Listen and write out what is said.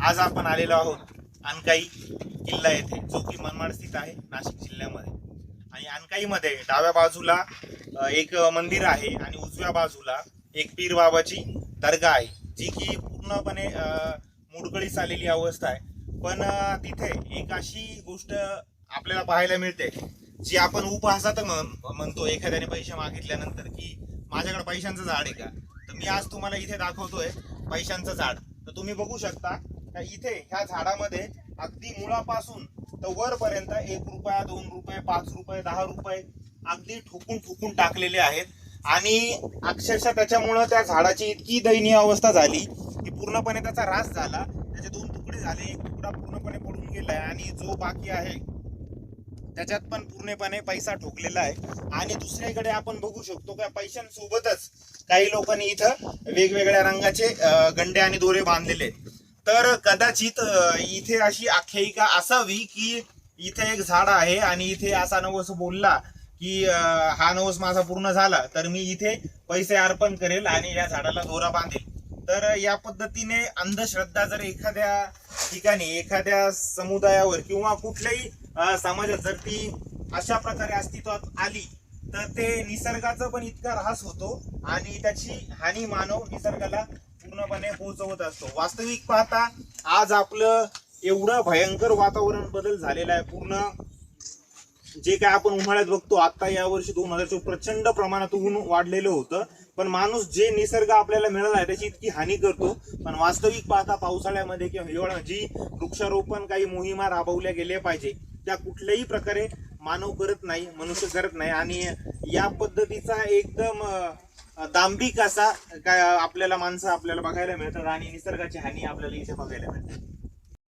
आज आपण आलेलो आहोत अनकाई किल्ला येथे जो की मनमाड स्थित आहे नाशिक जिल्ह्यामध्ये. आणि अनकाईमध्ये डाव्या बाजूला एक मंदिर आहे आणि उजव्या बाजूला एक पीर बाबाची दर्गा आहे जी की पूर्णपणे मुडकळीस आलेली अवस्था आहे. पण तिथे एक अशी गोष्ट आपल्याला पाहायला मिळते जी आपण उपहासात म्हणतो एखाद्याने पैसे मागितल्यानंतर की माझ्याकडे पैशांचं झाड आहे का? तर मी आज तुम्हाला इथे दाखवतोय पैशांचं झाड. तर तुम्ही बघू शकता इथे ह्या झाडामध्ये अगदी मुळापासून तर वरपर्यंत एक रुपया दोन रुपये पाच रुपये दहा रुपये अगदी ठोकून ठोकून टाकलेले आहेत. आणि अक्षरशः त्याच्यामुळं त्या झाडाची इतकी दयनीय अवस्था झाली की पूर्णपणे त्याचा रास झाला. त्याचे दोन तुकडे झाले एक तुकडा पूर्णपणे पडून गेलाय आणि जो बाकी आहे त्याच्यात पण पूर्णपणे पैसा ठोकलेला आहे. आणि दुसरीकडे आपण बघू शकतो का पैशांसोबतच काही लोकांनी इथं वेगवेगळ्या रंगाचे गंडे आणि दोरे बांधलेले आहेत. तर कदाचित इथे अशी आख्यायिका असावी की इथे एक झाड आहे आणि इथे असा नवस बोलला की हा नवस माझा पूर्ण झाला तर मी इथे पैसे अर्पण करेल आणि या झाडाला दोरा बांधेल. तर या पद्धतीने अंधश्रद्धा जर एखाद्या ठिकाणी एखाद्या समुदायावर किंवा कुठल्याही समाजात जर ती अशा प्रकारे अस्तित्वात आली तर ते निसर्गाचा पण इतका ऱ्हास होतो आणि त्याची हानी मानव निसर्गाला पूर्णपणे पोहोचवत असतो. वास्तविक पाहता आज आपलं एवढं भयंकर वातावरण बदल झालेला आहे पूर्ण. जे काय आपण उन्हाळ्यात बघतो आता या वर्षी दोन हजार प्रचंड प्रमाणात ऊन वाढलेलं होतं. पण माणूस जे निसर्ग आपल्याला मिळाला आहे त्याची इतकी हानी करतो. पण वास्तविक पाहता पावसाळ्यामध्ये किंवा हिवाळा जी वृक्षारोपण काही मोहिमा राबवल्या गेल्या पाहिजे त्या कुठल्याही प्रकारे मानव करत नाही मनुष्य करत नाही. आणि या पद्धतीचा एकदम दांभिक असा काय आपल्याला माणसं आपल्याला बघायला मिळतात आणि निसर्गाची हानी आपल्याला इथे बघायला मिळते